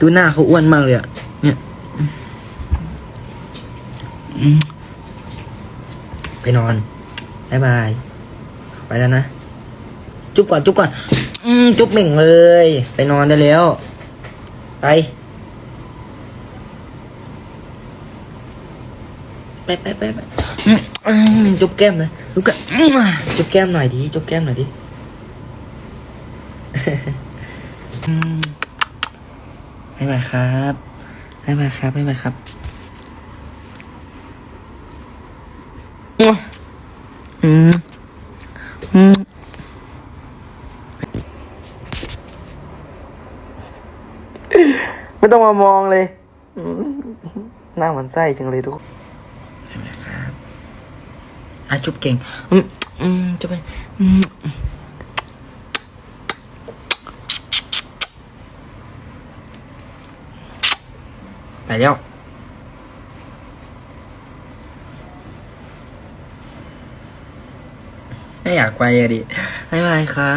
ดูหน้าเขาอ้วนมากเลยอะเนี่ยไปนอนบายบาย ไปแล้วนะ จุ๊บก่อน จุ๊บก่อน อืมจุ๊บเหม่งเลย ไปนอนได้แล้ว ไปไปไปไปไปจุ๊บแก้มเลยจุ๊บแก้มอืมจุ๊บแก้มหน่อยดิ จุ๊บแก้มหน่อยดิ บ๊ายบายครับบ๊ายบายครับบ๊ายบายครับอืมอืมไม่ต้องมามองเลยอืมหน้าเหมันไส้จังเลยทุกคนบ๊ายบายครับอะจุ๊บเก่ง อืม อืมจุ๊บไป อืม ไปแล้วไม่อยากไปอะดิบ๊ายบายครับ